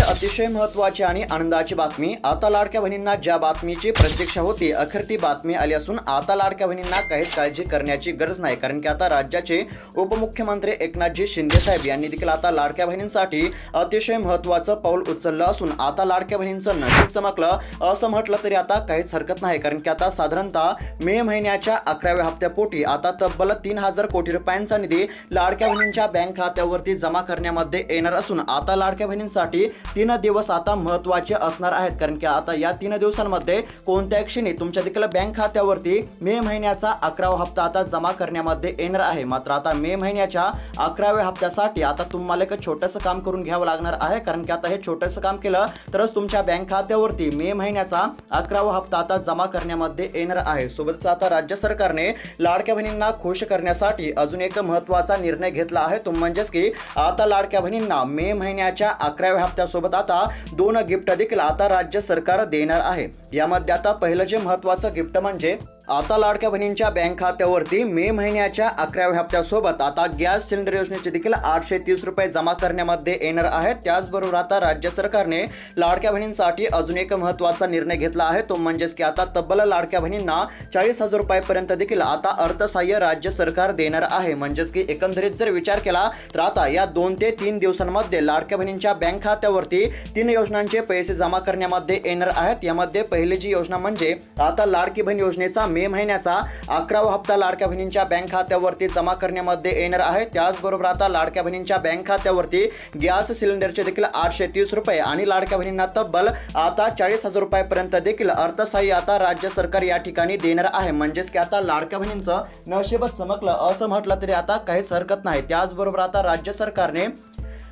ही अतिशय महत्त्वाची आणि आनंदाची बातमी. आता लाडक्या बहिणींना ज्या बातमीची प्रतीक्षा होती अखेर ती बातमी आली असून आता लाडक्या बहिणींना काहीच काळजी करण्याची गरज नाही. कारण की आता राज्याचे उपमुख्यमंत्री एकनाथजी शिंदे साहेब यांनी देखील आता लाडक्या बहिणींसाठी अतिशय महत्त्वाचं पाऊल उचललं असून आता लाडक्या बहिणींचं नशीब चमकलं असं म्हटलं तरी आता काहीच हरकत नाही. कारण की आता साधारणतः मे महिन्याच्या अकराव्या हप्त्यापोटी आता तब्बल तीन हजार कोटी रुपयांचा निधी लाडक्या बहिणींच्या बँक खात्यावरती जमा करण्यामध्ये येणार असून आता लाडक्या बहिणींसाठी तीन दिवस आता महत्त्वाचे असणार आहेत. कारण की आता या तीन दिवसांमध्ये कोणत्या क्षणी तुमच्या देखील बँक खात्यावरती मे महिन्याचा अकरावा हप्ता आता जमा करण्यामध्ये येणार आहे. मात्र आता मे महिन्याच्या अकराव्या हप्त्यासाठी आता तुम्हाला एक छोटंसं काम करून घ्यावं लागणार आहे. कारण की आता हे छोटंसं काम केलं तरच तुमच्या बँक खात्यावरती मे महिन्याचा अकरावा हप्ता आता जमा करण्यामध्ये येणार आहे. सोबतच आता राज्य सरकारने लाडक्या बहिणींना खुश करण्यासाठी अजून एक महत्त्वाचा निर्णय घेतला आहे. तो म्हणजेच की आता लाडक्या बहिणींना मे महिन्याच्या अकराव्या हप्त्यासोबत आता दोन गिफ्ट देखील आता राज्य सरकार देणार आहे. यामध्ये आता पहिलं जे महत्त्वाचं गिफ्ट म्हणजे आता लाडक्या बहिणींच्या बँक खात्यावरती मे महिन्याच्या अकराव्या हप्त्यासोबत आता गॅस सिलेंडर योजनेचे देखील आठशे तीस रुपये जमा करण्यामध्ये येणार आहेत त्याचबरोबर आता राज्य सरकारने लाडक्या बहिणींसाठी अजून एक महत्त्वाचा निर्णय घेतला आहे. तो म्हणजेच की आता तब्बल लाडक्या बहिणींना चाळीस हजार रुपयापर्यंत देखील आता अर्थसहाय्य राज्य सरकार देणार आहे. म्हणजेच की एकंदरीत जर विचार केला तर आता या दोन ते तीन दिवसांमध्ये लाडक्या बहिणींच्या बँक खात्यावरती तीन योजनांचे पैसे जमा करण्यामध्ये येणार आहेत. यामध्ये पहिली जी योजना म्हणजे आता लाडकी बहीण योजनेचा मे महिन्याचा अकरावा हप्ता लाडक्या बहिणींच्या बँक खात्यावरती जमा करण्यामध्ये येणार आहे. त्याचबरोबर आता लाडक्या बहिणींच्या बँक खात्यावरती गॅस सिलेंडरचे देखील आठशे तीस रुपये आणि लाडक्या बहिणींना तब्बल आता चाळीस हजार रुपयापर्यंत देखील अर्थसहाय्य आता राज्य सरकार या ठिकाणी देणार आहे. म्हणजेच की आता लाडक्या बहिणींचं नशीबच चमकलं असं म्हटलं तरी आता काहीच हरकत नाही. त्याचबरोबर आता राज्य सरकारने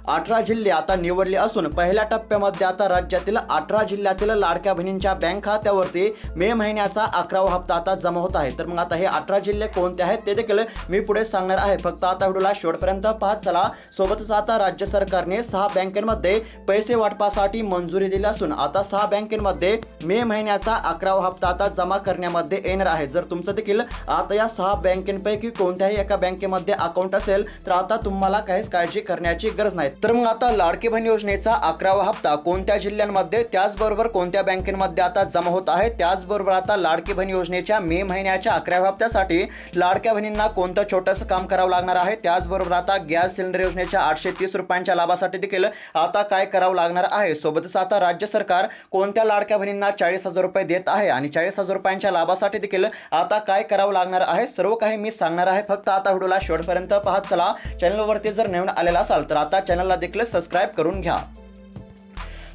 अठरा जिल्हे आता निवडले असून पहिल्या टप्प्यामध्ये आता राज्यातील अठरा जिल्ह्यातील लाडक्या बहिणींच्या बँक खात्यावरती मे महिन्याचा अकरावा हप्ता आता जमा होत आहे. तर मग आता हे अठरा जिल्हे कोणते आहेत ते देखील मी पुढे सांगणार आहे. फक्त आता व्हिडिओला शेवटपर्यंत पाहत चला. सोबतच आता राज्य सरकारने सहा बँकेमध्ये पैसे वाटपासाठी मंजुरी दिली असून आता सहा बँकेमध्ये मे महिन्याचा अकरावा हप्ता आता जमा करण्यामध्ये येणार आहे. जर तुमचं देखील आता या सहा बँकेपैकी कोणत्याही एका बँकेमध्ये अकाउंट असेल तर आता तुम्हाला काहीच काळजी करण्याची गरज नाही. तर मग आता लाडकी बहीण योजनेचा अकरावा हप्ता कोणत्या जिल्ह्यांमध्ये? त्याचबरोबर कोणत्या बँकेमध्ये आता जमा होत आहे? त्याचबरोबर आता लाडकी बहीण योजनेच्या मे महिन्याच्या अकराव्या हप्त्यासाठी लाडक्या बहिणींना कोणतं छोटंसं काम करावं लागणार आहे? त्याचबरोबर आता गॅस सिलेंडर योजनेच्या आठशे तीस रुपयांच्या लाभासाठी देखील आता काय करावं लागणार आहे? सोबतच आता राज्य सरकार कोणत्या लाडक्या बहिणींना चाळीस हजार रुपये देत आहे आणि चाळीस हजार रुपयांच्या लाभासाठी देखील आता काय करावं लागणार आहे? सर्व काही मी सांगणार आहे. फक्त आता व्हिडिओला शेवटपर्यंत पाहत चला. चॅनलवरती जर नवीन आलेला असाल तर आता चॅनलला देखील सबस्क्राईब करून घ्या.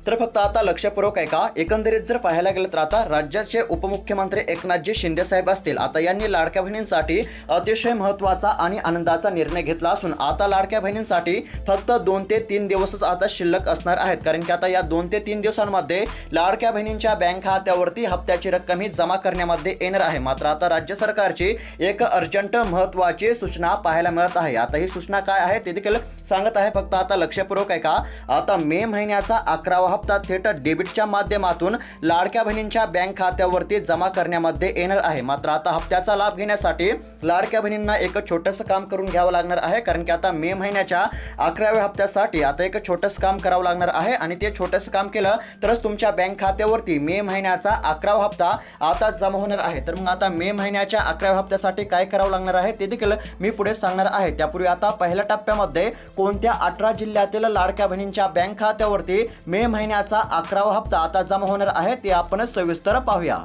तर फक्त आता लक्षपूर्वक आहे का एकंदरीत जर पाहायला गेलं तर आता राज्याचे उपमुख्यमंत्री एकनाथजी शिंदे साहेब असतील. आता यांनी लाडक्या बहिणींसाठी अतिशय महत्त्वाचा आणि आनंदाचा निर्णय घेतला असून आता लाडक्या बहिणींसाठी फक्त दोन ते तीन दिवसच आता शिल्लक असणार आहेत. कारण की आता या दोन ते तीन दिवसांमध्ये लाडक्या बहिणींच्या बँक खात्यावरती हप्त्याची रक्कम ही जमा करण्यामध्ये येणार आहे. मात्र आता राज्य सरकारची एक अर्जंट महत्त्वाची सूचना पाहायला मिळत आहे. आता ही सूचना काय आहे ते देखील सांगत आहे. फक्त आता लक्षपूर्वक आहे का आता मे महिन्याचा अकरावा हप्ता थेट डेबिटच्या माध्यमातून लाडक्या बहिणींच्या बँक खात्यावरती जमा करण्यामध्ये येणार आहे. मात्र आता हप्त्याचा लाभ घेण्यासाठी लाडक्या बहिणींना एक छोटंसं काम करून घ्यावं लागणार आहे कारण की आता मे महिन्याच्या अकराव्या हप्त्यासाठी आता एक छोटंसं काम करावं लागणार आहे आणि ते छोटंसं काम केलं तरच तुमच्या बँक खात्यावरती मे महिन्याचा अकरावा हप्ता आता जमा होणार आहे. तर मग आता मे महिन्याच्या अकराव्या हप्त्यासाठी काय करावं लागणार आहे ते देखील मी पुढे सांगणार आहे. त्यापूर्वी आता पहिल्या टप्प्यामध्ये कोणत्या अठरा जिल्ह्यातील लाडक्या बहिणींच्या बँक खात्यावरती मे महिन्याचा अकरावा हप्ता आता जमा होणार आहे ते आपण सविस्तर पाहूया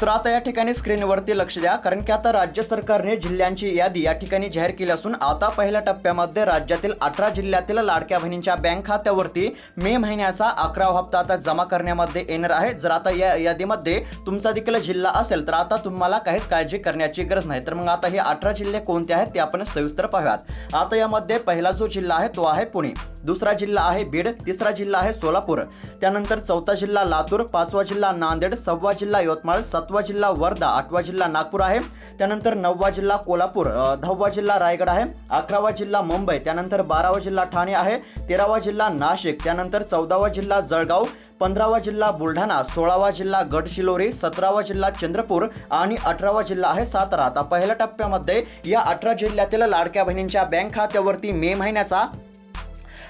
तर आता या ठिकाणी स्क्रीनवरती लक्ष द्या कारण की आता राज्य सरकारने जिल्ह्यांची यादी या ठिकाणी जाहीर केली असून आता पहिल्या टप्प्यामध्ये राज्यातील अठरा जिल्ह्यातील लाडक्या बहिणींच्या बँक खात्यावरती मे महिन्याचा अकरावा हप्ता आता जमा करण्यामध्ये येणार आहे. जर आता या यादीमध्ये तुमचा देखील जिल्हा असेल तर आता तुम्हाला काहीच काळजी करण्याची गरज नाही. तर मग आता हे अठरा जिल्हे कोणते आहेत ते आपण सविस्तर पाहूयात. आता यामध्ये पहिला जो जिल्हा आहे तो आहे पुणे. दुसरा जिल्हा आहे बीड तिसरा जिल्हा आहे सोलापूर. त्यानंतर चौथा जिल्हा लातूर पाचवा जिल्हा नांदेड सहावा जिल्हा यवतमाळ सातवा जिल्हा वर्धा आठवा जिल्हा नागपूर आहे. त्यानंतर नववा जिल्हा कोल्हापूर दहावा जिल्हा रायगड आहे. अकरावा जिल्हा मुंबई त्यानंतर बारावा जिल्हा ठाणे आहे. तेरावा जिल्हा नाशिक त्यानंतर चौदावा जिल्हा जळगाव पंधरावा जिल्हा बुलढाणा सोळावा जिल्हा गडचिरोली सतरावा जिल्हा चंद्रपूर आणि अठरावा जिल्हा आहे सातारा. आता पहिल्या टप्प्यामध्ये या अठरा जिल्ह्यातील लाडक्या बहिणींच्या बँक खात्यावरती मे महिन्याचा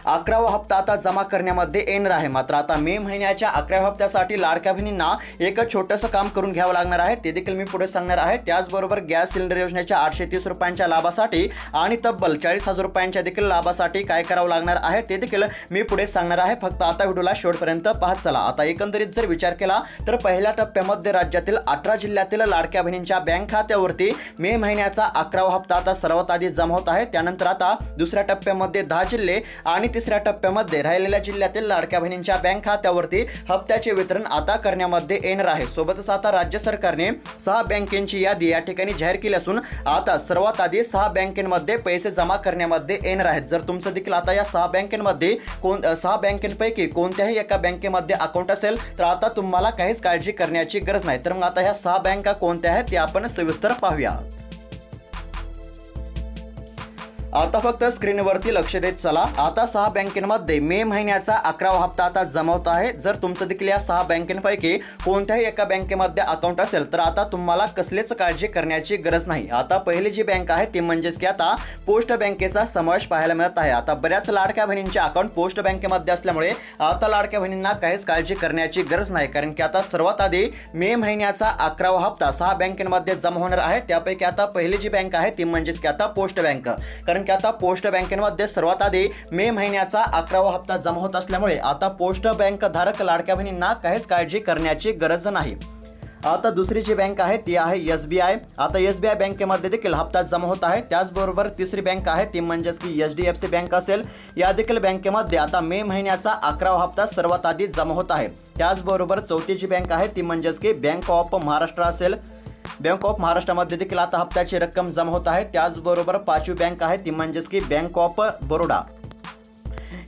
अकरावा हप्ता आता जमा करण्यामध्ये येणार आहे. मात्र आता मे महिन्याच्या अकराव्या हप्त्यासाठी लाडक्या बहिणींना एक छोटंसं काम करून घ्यावं लागणार आहे. ते देखील मी पुढे सांगणार आहे. त्याचबरोबर गॅस सिलेंडर योजनेच्या आठशे तीस रुपयांच्या लाभासाठी आणि तब्बल चाळीस हजार रुपयांच्या देखील लाभासाठी काय करावं लागणार आहे ते देखील मी पुढे सांगणार आहे. फक्त आता व्हिडिओला शेवटपर्यंत पाहत चला. आता एकंदरीत जर विचार केला तर पहिल्या टप्प्यामध्ये राज्यातील अठरा जिल्ह्यातील लाडक्या बहिणींच्या बँक खात्यावरती मे महिन्याचा अकरावा हप्ता आता सर्वात आधी जमा होत आहे. त्यानंतर आता दुसऱ्या टप्प्यामध्ये दहा जिल्हे आणि तिसऱ्या टप्प्यामध्ये राहिलेल्या जिल्ह्यातील लाडक्या बहिणींच्या बँक खात्यावरती हप्त्याचे वितरण आता करण्यामध्ये येणार आहे. सोबतच आता राज्य सरकारने सहा बँकेची यादी या ठिकाणी जाहीर केली असून आता सर्वात आधी सहा बँकेमध्ये पैसे जमा करण्यामध्ये येणार आहेत. जर तुमचं देखील आता या सहा बँकेमध्ये कोण सहा बँकेपैकी कोणत्याही एका बँकेमध्ये अकाउंट असेल तर आता तुम्हाला काहीच काळजी करण्याची गरज नाही. तर मग आता ह्या सहा बँका कोणत्या आहेत ते आपण सविस्तर पाहूया. आता फक्त स्क्रीनवरती लक्ष देत चला. आता सहा बँकेमध्ये मे महिन्याचा अकरावा हप्ता आता जमवत आहे. जर तुमचं देखील या सहा बँकेपैकी कोणत्याही एका बँकेमध्ये अकाउंट असेल तर आता तुम्हाला कसलीच काळजी करण्याची गरज नाही. आता पहिली जी बँक आहे ती म्हणजेच की आता पोस्ट बँकेचा समावेश पाहायला मिळत आहे. आता बऱ्याच लाडक्या बहिणींचे अकाउंट पोस्ट बँकेमध्ये असल्यामुळे आता लाडक्या बहिणींना काहीच काळजी करण्याची गरज नाही. कारण की आता सर्वात आधी मे महिन्याचा अकरावा हप्ता सहा बँकेमध्ये जमा होणार आहे. त्यापैकी आता पहिली जी बँक आहे ती म्हणजेच की आता पोस्ट बँक. कारण कारण की आता पोस्ट बँकेमध्ये सर्वात आधी मे महिन्याचा अकरावा हप्ता जमा होत असल्यामुळे आता पोस्ट बँक धारक लाडक्या बहिणींना काहीच काळजी करण्याची गरज नाही. आता दुसरी जी बँक आहे ती आहे एस बी आय. आता एस बी आय बँकेमध्ये देखील हप्ता जमा होत आहे. त्याचबरोबर तिसरी बँक आहे ती म्हणजेच की H D F C bank असेल. या देखील बँकेमध्ये आता मे महिन्याचा अकरावा हप्ता सर्वात आधी जमा होत आहे. त्याचबरोबर चौथी जी बँक आहे ती म्हणजेच की बँक ऑफ महाराष्ट्र असेल. बँक ऑफ महाराष्ट्रामध्ये देखील आता हप्त्याची रक्कम जमा होत आहे. त्याचबरोबर पाचवी बँक आहे ती म्हणजेच की बँक ऑफ बरोडा.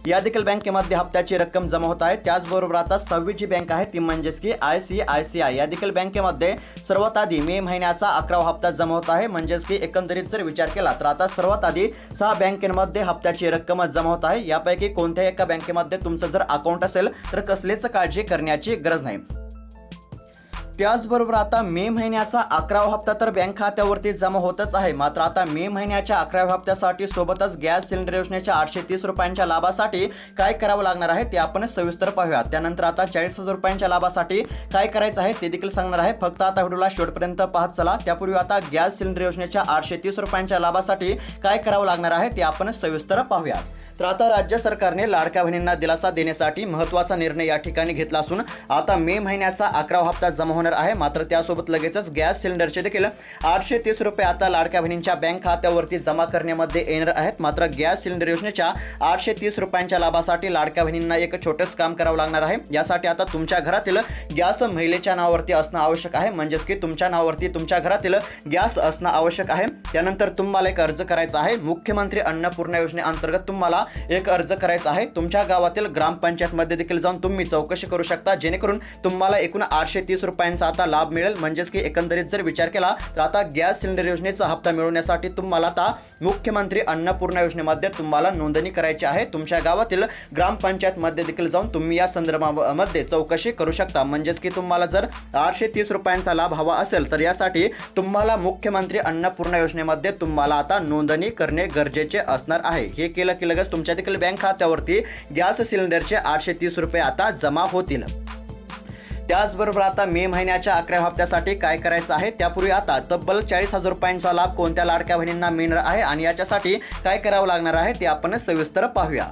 या देखील बँकेमध्ये हप्त्याची रक्कम जमा होत आहे. त्याचबरोबर आता सहावी जी बँक आहे ती म्हणजेच की I C I C I. या देखील बँकेमध्ये सर्वात आधी मे महिन्याचा अकरावा हप्ता जमा होत आहे. म्हणजेच की एकंदरीत जर विचार केला तर आता सर्वात आधी सहा बँकेमध्ये हप्त्याची रक्कम जमा होत आहे. यापैकी कोणत्याही एका बँकेमध्ये तुमचं जर अकाउंट असेल तर कसलीच काळजी करण्याची गरज नाही. त्याचबरोबर आता मे महिन्याचा अकरावा हप्ता तर बँक खात्यावरती जमा होतच आहे. मात्र आता मे महिन्याच्या अकराव्या हप्त्यासाठी सोबतच गॅस सिलेंडर योजनेच्या आठशे तीस रुपयांच्या लाभासाठी काय करावं लागणार आहे ते आपण सविस्तर पाहूया त्यानंतर आता चाळीस हजार रुपयांच्या लाभासाठी काय करायचं आहे ते देखील सांगणार आहे. फक्त आता व्हिडिओला शेवटपर्यंत पाहत चला. त्यापूर्वी आता गॅस सिलेंडर योजनेच्या आठशे तीस रुपयांच्या लाभासाठी काय करावं लागणार आहे ते आपण सविस्तर पाहूया तर आता राज्य सरकारने लाडक्या बहिणींना दिलासा देण्यासाठी महत्त्वाचा निर्णय या ठिकाणी घेतला असून आता मे महिन्याचा अकरावा हप्ता जमा होणार आहे. मात्र त्यासोबत लगेचच गॅस सिलेंडरचे देखील आठशे तीस रुपये आता लाडक्या बहिणींच्या बँक खात्यावरती जमा करण्यामध्ये येणार आहेत. मात्र गॅस सिलेंडर योजनेच्या आठशे तीस रुपयांच्या लाभासाठी लाडक्या बहिणींना एक छोटंच काम करावं लागणार आहे. यासाठी आता तुमच्या घरातील गॅस महिलेच्या नावावरती असणं आवश्यक आहे. म्हणजेच की तुमच्या नावावरती तुमच्या घरातील गॅस असणं आवश्यक आहे. त्यानंतर तुम्हाला एक अर्ज करायचा आहे. मुख्यमंत्री अन्नपूर्णा योजनेअंतर्गत तुम्हाला एक अर्ज करायचा आहे. तुमच्या गावातील ग्रामपंचायतमध्ये देखील जाऊन तुम्ही चौकशी करू शकता. जेणेकरून तुम्हाला एकूण आठशे तीस रुपयांचा आता लाभ मिळेल. म्हणजेच की एकंदरीत जर विचार केला तर आता गॅस सिलेंडर योजनेचा हप्ता मिळवण्यासाठी तुम्हाला आता मुख्यमंत्री अन्नपूर्णा योजनेमध्ये तुम्हाला नोंदणी करायची आहे. तुमच्या गावातील ग्रामपंचायतमध्ये देखील जाऊन तुम्ही या संदर्भामध्ये चौकशी करू शकता. म्हणजेच की तुम्हाला जर आठशे तीस रुपयांचा लाभ हवा असेल तर यासाठी तुम्हाला मुख्यमंत्री अन्नपूर्णा योजनेमध्ये तुम्हाला आता नोंदणी करणे गरजेचे असणार आहे. हे केलं की लगेच तुमच्या देखील बँक खात्यावरती गॅस सिलेंडरचे आठशे तीस रुपये आता जमा होतील. त्याचबरोबर आता मे महिन्याच्या अकरा हप्त्यासाठी काय करायचं आहे? त्यापूर्वी आता तब्बल चाळीस हजार रुपयांचा लाभ कोणत्या लाडक्या बहिणींना मिळणार आहे? आणि याच्यासाठी काय करावं लागणार आहे? ते आपण सविस्तर पाहूया.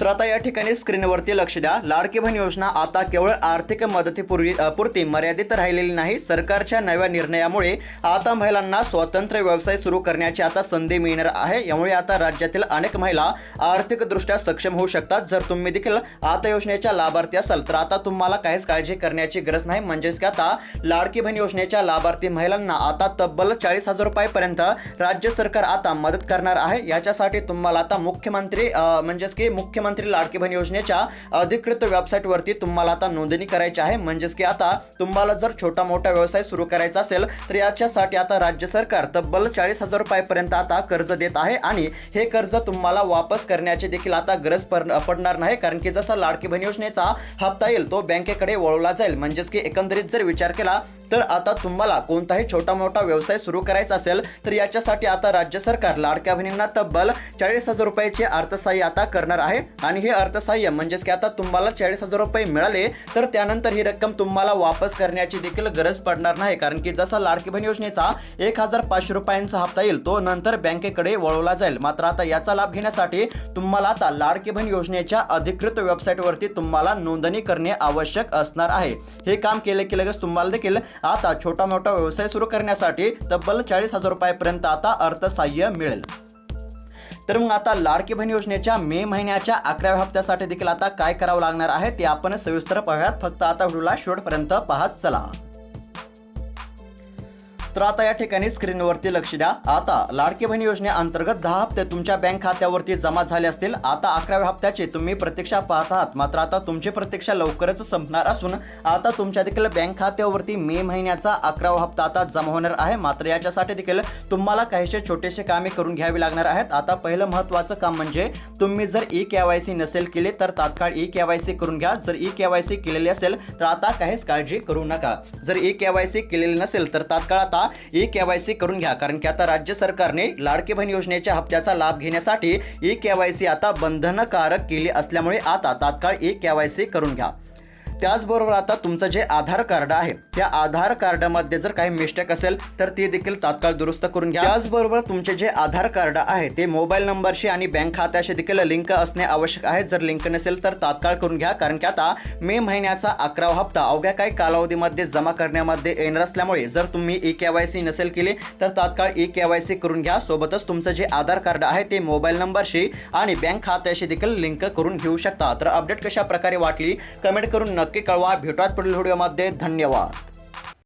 तर आता या ठिकाणी स्क्रीनवरती लक्ष द्या. लाडकी बहीण योजना आता केवळ आर्थिक मदतीपूर्वी पुरती मर्यादित राहिलेली नाही. सरकारच्या नव्या निर्णयामुळे आता महिलांना स्वतंत्र व्यवसाय सुरू करण्याची आता संधी मिळणार आहे. यामुळे आता राज्यातील अनेक महिला आर्थिकदृष्ट्या सक्षम होऊ शकतात. जर तुम्ही देखील आता योजनेच्या लाभार्थी असाल तर आता तुम्हाला काहीच काळजी करण्याची गरज नाही. म्हणजेच की आता लाडकी बहीण योजनेच्या लाभार्थी महिलांना आता तब्बल चाळीस हजार रुपयापर्यंत राज्य सरकार आता मदत करणार आहे. याच्यासाठी तुम्हाला आता मुख्यमंत्री म्हणजेच की मुख्यमंत्री मुख्यमंत्री लाडकी बहीण योजनेच्या अधिकृत वेबसाईटवरती तुम्हाला आता नोंदणी करायची आहे. म्हणजेच की आता तुम्हाला जर छोटा मोठा व्यवसाय सुरू करायचा असेल तर याच्यासाठी आता राज्य सरकार तब्बल चाळीस हजार रुपयापर्यंत आता कर्ज देत आहे आणि हे कर्ज तुम्हाला वापस करण्याची देखील आता गरज पडणार नाही. कारण की जसा लाडकी बहीण योजनेचा हप्ता येईल तो बँकेकडे वळवला जाईल. म्हणजेच की एकंदरीत जर विचार केला तर आता तुम्हाला कोणताही छोटा मोठा व्यवसाय सुरू करायचा असेल तर याच्यासाठी आता राज्य सरकार लाडक्या बहिणींना तब्बल चाळीस हजार रुपयाचे अर्थसहाय्य आता करणार आहे. आणि हे अर्थसहाय्य म्हणजेच की आता तुम्हाला चाळीस हजार रुपये मिळाले तर त्यानंतर ही रक्कम तुम्हाला वापस करण्याची देखील गरज पडणार नाही. कारण की जसा लाडकी बहीण योजनेचा एक हजार पाचशे रुपयांचा हप्ता येईल तो नंतर बँकेकडे वळवला जाईल. मात्र आता याचा लाभ घेण्यासाठी तुम्हाला आता लाडकी बहीण योजनेच्या अधिकृत वेबसाईटवरती तुम्हाला नोंदणी करणे आवश्यक असणार आहे. हे काम केले की लगेच तुम्हाला देखील आता छोटा मोठा व्यवसाय सुरू करण्यासाठी तब्बल चाळीस हजार रुपयापर्यंत आता अर्थसहाय्य मिळेल. तर मग आता लाडकी बहीण योजनेच्या मे महिन्याच्या अकराव्या हप्त्यासाठी देखील आता काय करावं लागणार आहे ते आपण सविस्तर पाहूयात. फक्त आता व्हिडिओला शेवटपर्यंत पाहत चला. तर आता या ठिकाणी स्क्रीनवरती लक्ष द्या. आता लाडकी बहीण योजनेअंतर्गत दहा हप्ते तुमच्या बँक खात्यावरती जमा झाले असतील. आता अकराव्या हप्त्याची तुम्ही प्रतीक्षा पाहत आहात मात्र आता तुमची प्रतीक्षा लवकरच संपणार असून आता तुमच्या देखील बँक खात्यावरती मे महिन्याचा अकरावा हप्ता आता जमा होणार आहे. मात्र याच्यासाठी देखील तुम्हाला काहीसे छोटेसे कामे करून घ्यावी लागणार आहेत. आता पहिलं महत्त्वाचं काम म्हणजे तुम्ही जर ई के वाय सी नसेल केली तर तात्काळ ई के वाय सी करून घ्या. जर ई के वाय सी केलेली असेल तर आता काहीच काळजी करू नका. जर ई के वाय सी केलेली नसेल तर तात्काळ आता ई केवायसी करून घ्या. कारण की आता राज्य सरकारने लाडके बहीण योजनेच्या हप्त्याचा लाभ घेण्यासाठी ई केवायसी आता बंधनकारक केली असल्यामुळे आता तात्काळ ई केवायसी करून घ्या. त्याचबरोबर आता तुमचं जे आधार कार्ड आहे त्या आधार कार्डामध्ये जर काही मिस्टेक असेल तर ते देखील तात्काळ दुरुस्त करून घ्या. त्याचबरोबर तुमचे जे आधार कार्ड आहे ते मोबाईल नंबरशी आणि बँक खात्याशी देखील लिंक असणे आवश्यक आहे. जर लिंक नसेल तर तात्काळ करून घ्या कारण की आता मे महिन्याचा अकरावा हप्ता अवघ्या काही कालावधीमध्ये जमा करण्यामध्ये येणार असल्यामुळे जर तुम्ही ई के वाय सी नसेल केली तर तात्काळ ई के वाय सी करून घ्या. सोबतच तुमचं जे आधार कार्ड आहे ते मोबाईल नंबरशी आणि बँक खात्याशी देखील लिंक करून घेऊ शकता. तर अपडेट कशा प्रकारे वाटली कमेंट करून नक्की कळवा. भेटूयात पुढील व्हिडिओमध्ये धन्यवाद.